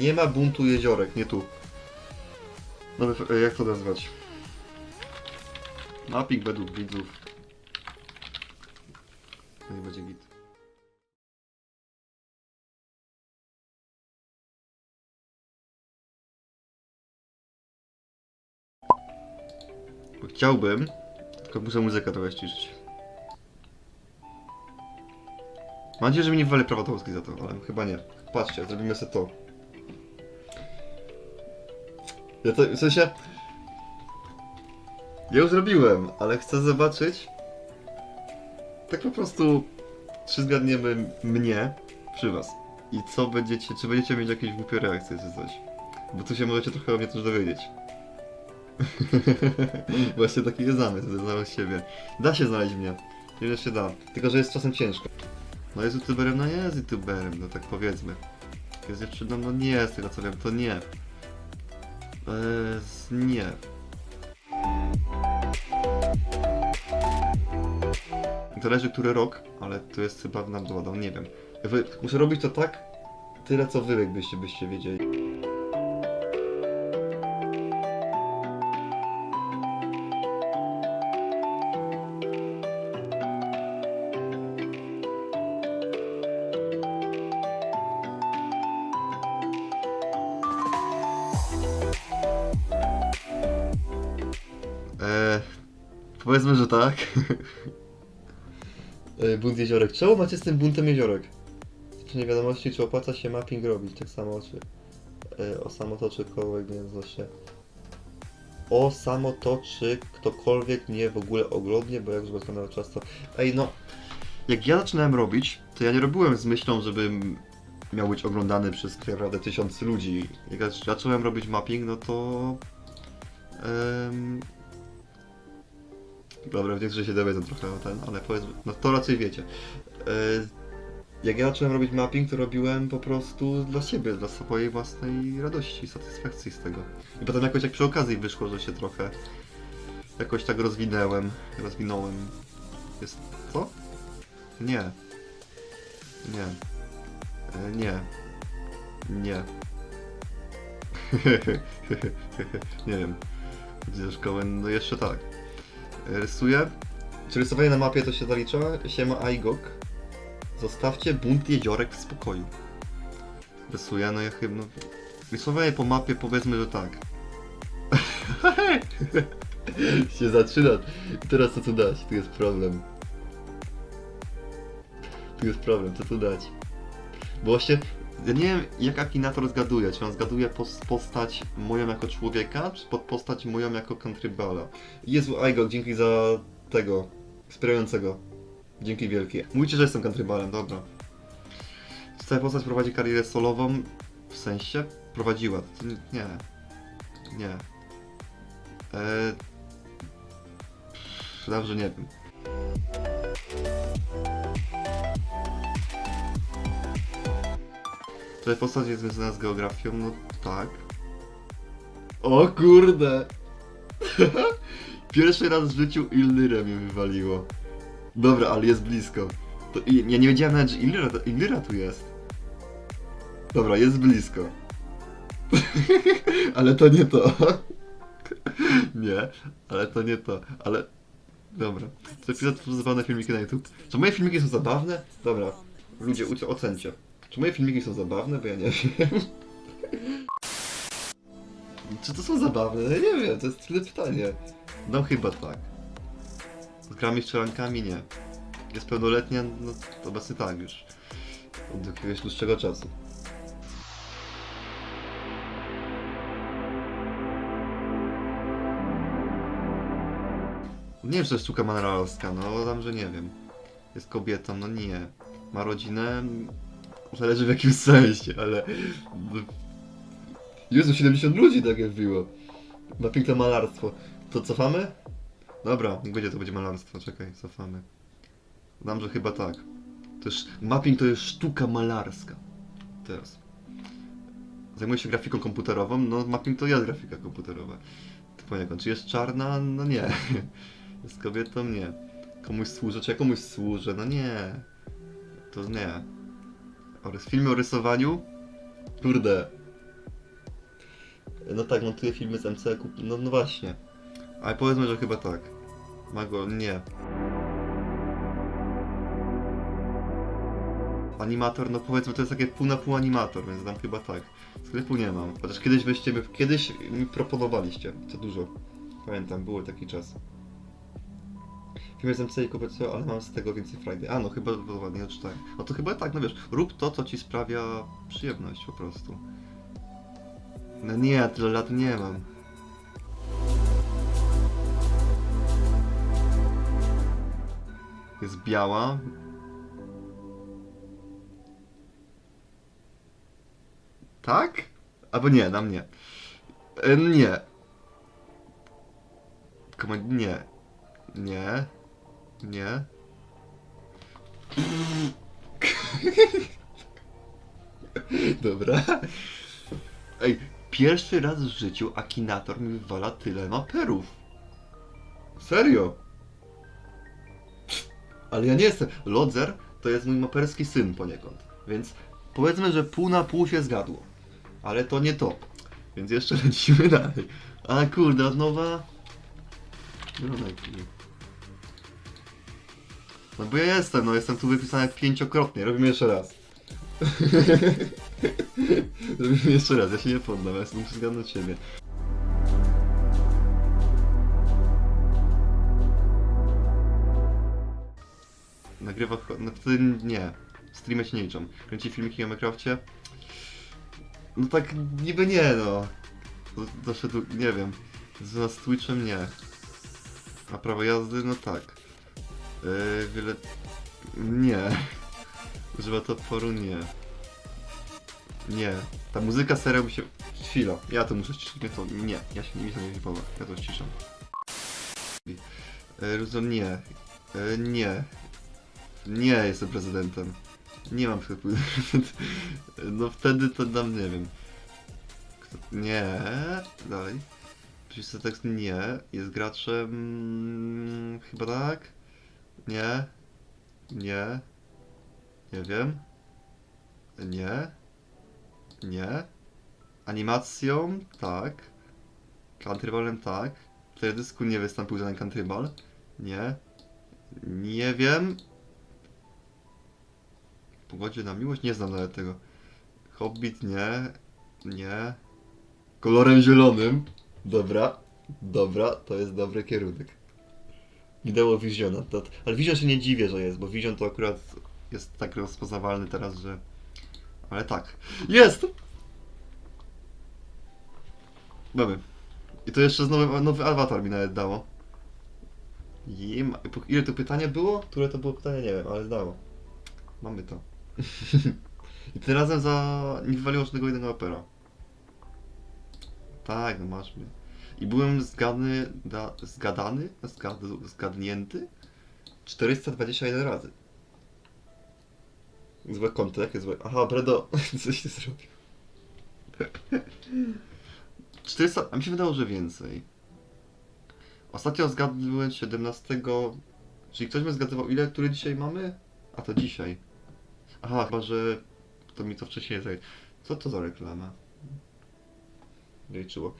Nie ma buntu jeziorek, nie tu. No e, jak to nazwać? Mapping według widzów. Nie będzie git. Chciałbym, tylko muszę muzykę trochę ściszyć. Mam nadzieję, że mi nie wywali prawa autorskie za to, ale chyba nie. Patrzcie, zrobimy sobie to. Ja to, w sensie... Ja już zrobiłem, ale chcę zobaczyć... Tak po prostu... Czy zgadniemy mnie przy was. I co będziecie... Czy będziecie mieć jakieś głupie reakcje czy coś. Bo tu się możecie trochę o mnie też dowiedzieć. Właśnie taki jest zamysł, znaleźć siebie. Da się znaleźć mnie. Ile się da. Tylko, że jest czasem ciężko. No jest youtuberem, no jest youtuberem, no tak powiedzmy. Jest dziewczyną, no nie, z tego co wiem, to nie. Z- nie. To leży który rok, ale to jest chyba nam dodał, nie wiem. Muszę robić to tak, tyle co wy jakbyście byście wiedzieli. Powiedzmy, że tak. Eee, Bunt jeziorek. Czemu macie z tym buntem jeziorek? Czy nie wiadomości, czy opłaca się mapping robić? Tak samo, czy e, o samo to, czy kogokolwiek nie nazywa się. O samo to, czy ktokolwiek mnie w ogóle oglądnie, bo jak już kanał często. Ej, no. Jak ja zaczynałem robić, to ja nie robiłem z myślą, żebym miał być oglądany przez naprawdę tysiące ludzi. Jak ja zacząłem robić mapping, no to. em, Dobra, że się dowiedzą trochę o ten, ale powiedzmy, no to raczej wiecie. E, jak ja zacząłem robić mapping, to robiłem po prostu dla siebie, dla swojej własnej radości, satysfakcji z tego. I potem jakoś jak przy okazji wyszło, że się trochę jakoś tak rozwinęłem, rozwinąłem. Jest co? Nie. Nie. E, nie. Nie. nie wiem. Gdzie szkołę? No jeszcze tak. Rysuję. Czy rysowanie na mapie to się zalicza? Siema Aigok. Zostawcie bunt jeziorek w spokoju. Rysuję, no ja chyba... No, rysowanie po mapie powiedzmy, że tak. się zaczyna. Teraz co tu dać? Tu jest problem. Tu jest problem, co tu dać? Bo właśnie, ja nie wiem jak Akinator zgaduje, czy on zgaduje pos- postać moją jako człowieka, czy pod postać moją jako contribala. Jezu, Aigok, dzięki za tego, wspierającego. Dzięki wielkie. Mówicie, że jestem countrybalem, dobra. Czy ta postać prowadzi karierę solową? W sensie? Prowadziła. Nie. Nie. Eee... Dobrze, nie wiem. Czy postać jest związana z geografią? No tak. O kurde! Pierwszy raz w życiu Illyra mnie wywaliło. Dobra, ale jest blisko. To, i- ja nie wiedziałem nawet, że Illyra, Illyra tu jest. Dobra, jest blisko. ale to nie to. nie, ale to nie to. Ale... Dobra. Czy pisać to zabawne filmiki na YouTube? Czy moje filmiki są zabawne? Dobra. Ludzie, ucie, ocencie. Czy moje filmiki są zabawne? Bo ja nie wiem. Czy to są zabawne? Nie wiem, to jest tyle pytanie. No chyba tak. Z grami strzelankami nie. Jest pełnoletnia, no obecnie tak już. Od jakiegoś dłuższego czasu. Nie wiem, czy to jest sztuka malarska, no tam, że nie wiem. Jest kobietą, no nie. Ma rodzinę, zależy w jakim sensie, ale... Jezu, 70 ludzi tak jak było. Ma piękne malarstwo. To cofamy? Dobra, niech będzie to będzie malarstwo, czekaj, cofamy. Znam, że chyba tak. To jest, mapping to jest sztuka malarska. Teraz. Zajmuję się grafiką komputerową, no mapping to jest grafika komputerowa. To poniekąd. Czy jest czarna? No nie. Jest kobietą? Nie. Komuś służę? Czy ja komuś służę? No nie. To nie. O rys- filmy o rysowaniu? Kurde. No tak, montuje filmy z MC, kup... no, no właśnie. Ale powiedzmy, że chyba tak. Mago, nie. Animator, no powiedzmy, to jest takie pół na pół animator, więc tam chyba tak. Sklepu nie mam. Chociaż kiedyś byście kiedyś mi proponowaliście. Co dużo. Pamiętam, był taki czas. Film jest MC i kupę ale mam z tego więcej frajdy. A no, chyba to ładnie odczytałem. No to chyba tak, no wiesz, rób to, co ci sprawia przyjemność po prostu. No nie, tyle lat nie mam. Jest biała. Tak? Albo nie, na mnie. Nie. Komand... Nie. Nie. Nie. Dobra. Ej, pierwszy raz w życiu Akinator mi wywala tyle maperów. Serio? Ale ja nie jestem. Lodzer to jest mój maperski syn poniekąd. Więc powiedzmy, że pół na pół się zgadło. Ale to nie to. Więc jeszcze lecimy dalej. A kurde, od nowa. No, najpierw. No bo ja jestem, no jestem tu wypisany pięciokrotnie. Robimy jeszcze raz. Robimy jeszcze raz, ja się nie poddam, ja jestem od siebie. Nagrywa, no wtedy nie. Streamy się nie liczą. Kręci filmiki o Minecrafcie? No tak niby nie no. Tu, nie wiem. Z z Twitchem nie. A prawo jazdy? No tak. Yy, wiele... Nie. Używa to oporu? Nie. Nie. Ta muzyka serio mi się... Chwila. Ja to muszę ściszyć. Mnie to... Nie. Ja się mi to nie podoba. Ja to ściszam. Yy, Ruzon nie. Yy, nie. Nie jestem prezydentem. Nie mam wpływu. No wtedy to dam, nie wiem. Kto... Nie. Dalej. Pisze tekst nie. Jest graczem... Chyba tak. Nie. Nie. Nie wiem. Nie. Nie. Animacją? Tak. Countrybalem? Tak. W teledysku nie wystąpił żaden countrybal? Nie. Nie wiem. Pogodzie na miłość? Nie znam nawet tego. Hobbit? Nie. Nie. Kolorem zielonym? Dobra. Dobra, to jest dobry kierunek. Wideo Visiona. To, ale Vision się nie dziwię, że jest, bo Vision to akurat jest tak rozpoznawalny teraz, że... Ale tak. Jest! Mamy. I to jeszcze znowu nowy awatar mi nawet dało. Ile to pytanie było? Które to było pytanie? Nie wiem, ale dało. Mamy to. I tym razem za... nie wywaliło żadnego jednego opera. Tak, no masz mnie. I byłem zgadny, da, zgadany, zgad, zgadnięty 421 razy. Złe konto, jakie złe? Aha, Bredo, coś ty zrobił. 400, a mi się wydało, że więcej. Ostatnio zgadłem 17, czyli ktoś mnie zgadywał ile, który dzisiaj mamy? A to dzisiaj. Aha, chyba, że to mi to wcześniej zajęło. Co to za reklama? Liczyło.